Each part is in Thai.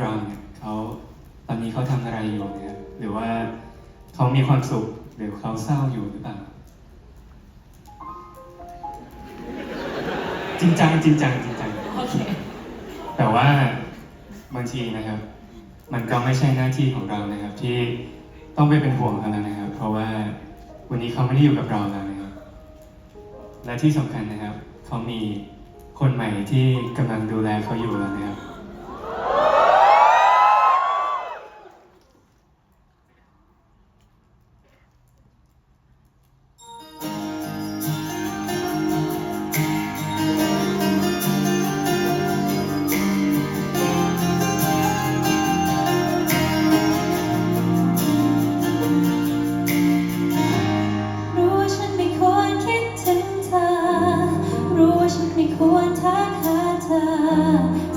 เราเนี่ยเขาตอนนี้เขาทำอะไรอยู่นะครับหรือว่าเขามีความสุขหรือเขาเศร้าอยู่หรือเปล่าจริงจังจริงจังจริงจังโอเคแต่ว่าบางทีนะครับ มันก็ไม่ใช่หน้าที่ของเรานะครับ ที่ต้องไปเป็นห่วงเขาแล้วนะครับ เพราะว่าวันนี้เขาไม่ได้อยู่กับเราแล้วนะครับ และที่สำคัญนะครับเขามีคนใหม่ที่กำลังดูแลเขาอยู่แล้วนะครับ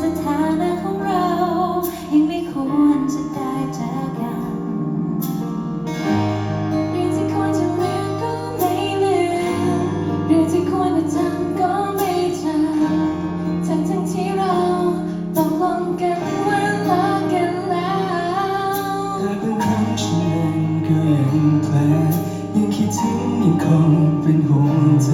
สถานะของเรา ยังไม่ควรจะได้เจอกันเรื่องที่ควรจะลืมก็ไม่ลืมเรื่องที่ควรจะจำก็ไม่จำทั้งทั้งที่เราตกลงกันว่าเลิกกันแล้วแต่บางครั้งฉันเองก็ยังแผลยังคิดถึงยังคงเป็นห่วงเธ